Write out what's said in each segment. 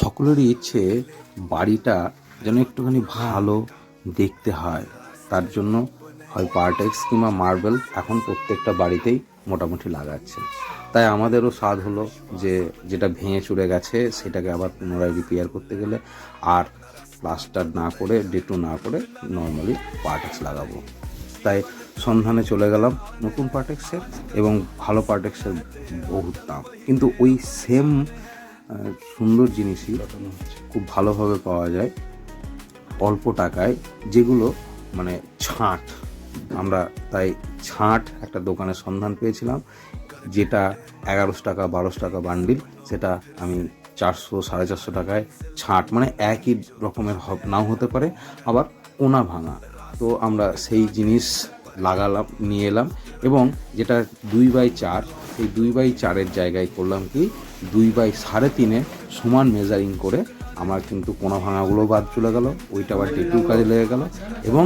সকলেরই ইচ্ছে বাড়িটা যেন একটুখানি ভালো দেখতে হয়। তার জন্য হয় পার্টেক্স কিংবা মার্বেল এখন প্রত্যেকটা বাড়িতেই মোটামুটি লাগাচ্ছে। তাই আমাদেরও স্বাদ হলো যে, যেটা ভেঙে চুরে গেছে সেটাকে আবার পুনরায় রিপেয়ার করতে গেলে আর প্লাস্টার না করে ডেটু না করে নর্মালি পার্টেক্স লাগাবো। তাই সন্ধানে চলে গেলাম নতুন পার্টেক্সের এবং ভালো পার্টেক্সের বহুত দাম। কিন্তু ওই সেম সুন্দর জিনিসই খুব ভালোভাবে পাওয়া যায়। অল্প টাকায় যেগুলো মানে ছাঁট। আমরা তাই ছাঁট একটা দোকানের সন্ধান পেয়েছিলাম যেটা এগারোশো টাকা বারোশো টাকা বান্ডিল সেটা আমি চারশো সাড়ে চারশো টাকায় ছাঁট মানে একই রকমের হব- নাও হতে পারে আবার ওনা ভাঙা। তো আমরা সেই জিনিস লাগালাম, নিয়ে এলাম এবং যেটা দুই বাই চার সেই দুই বাই চারের জায়গায় করলাম কি, দুই বাই সাড়ে তিনে সমান মেজারিং করে আমার কিন্তু কোনা ভাঙাগুলো বাদ চলে গেল, ওইটা আবার টেটু কাজে লেগে গেল এবং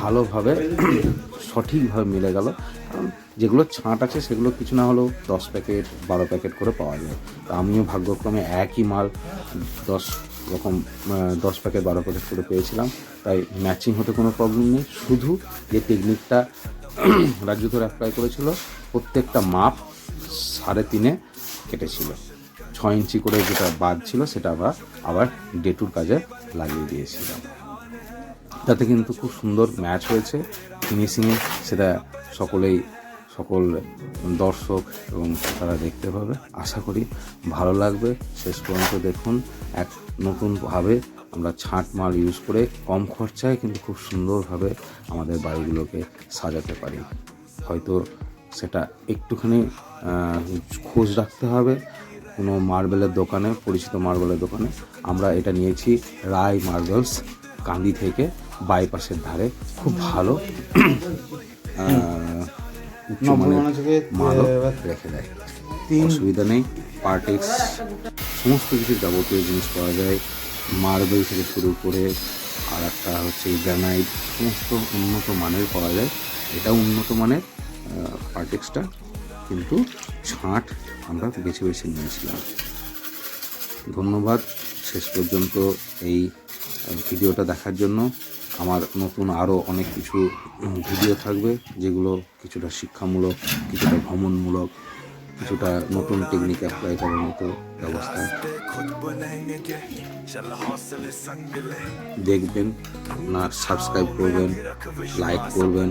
ভালোভাবে সঠিকভাবে মিলে গেল। কারণ যেগুলো ছাঁট আছে সেগুলো কিছু না হলেও দশ প্যাকেট, বারো প্যাকেট করে পাওয়া যায়। তো আমিও ভাগ্যক্রমে একই মাল দশ আহ, দশ প্যাকেট বারো প্যাকেট করে পেয়েছিলাম তাই ম্যাচিং হতে কোনো প্রবলেম নেই। শুধু যে টেকনিকটা রাজ্য ধরে অ্যাপ্লাই করেছিল প্রত্যেকটা মাপ সাড়ে তিনে কেটেছিল। ছয় ইঞ্চি করে যেটা বাদ ছিল সেটা আবার আবার ডেটুর কাজে লাগিয়ে দিয়েছিলাম। তাতে কিন্তু খুব সুন্দর ম্যাচ হয়েছে। ফিনিশিংয়ে সেটা সকলেই সকল দর্শক এবং তারা দেখতে পাবে। আশা করি ভালো লাগবে। শেষ পর্যন্ত দেখুন। এক নতুনভাবে আমরা ছাঁট মাল ইউজ করে কম খরচায় কিন্তু খুব সুন্দরভাবে আমাদের বাড়িগুলোকে সাজাতে পারি। হয়তো সেটা একটুখানি খোঁজ রাখতে হবে। কোনো মার্বেলের দোকানে, পরিচিত মার্বেলের দোকানে আমরা এটা নিয়েছি রায় মার্বেলস, কান্দি থেকে বাইপাসের ধারে। খুব ভালো। উচ্চমানের মালও রেখে দেয়। অসুবিধা নেই। পার্টিক্স সমস্ত কিছু যাবতীয় জিনিস পাওয়া যায়। মার্বেল থেকে শুরু করে আর একটা হচ্ছে গ্রানাইট সমস্ত উন্নত মানের পাওয়া যায়। এটা উন্নত মানের পার্টিক্সটা কিন্তু ছাঁট আমরা বেছে বেছে নিয়েছিলাম। ধন্যবাদ। শেষ পর্যন্ত এই ভিডিওটা দেখার জন্য। আমার নতুন আরও অনেক কিছু ভিডিও থাকবে, যেগুলো কিছুটা শিক্ষামূলক, কিছুটা ভ্রমণমূলক, কিছুটা নতুন টেকনিক অ্যাপ্লাই করার মতো ব্যবস্থা দেখবেন না সাবস্ক্রাইব করবেন লাইক করবেন,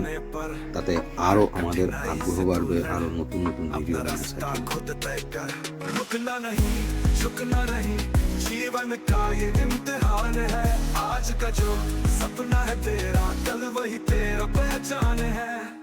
তাতে আরও আমাদের আগ্রহ বাড়বে আরও নতুন নতুন ভিডিও जीवन का ये इम्तिहान है। आज का जो सपना है तेरा, कल वही तेरा पहचान है।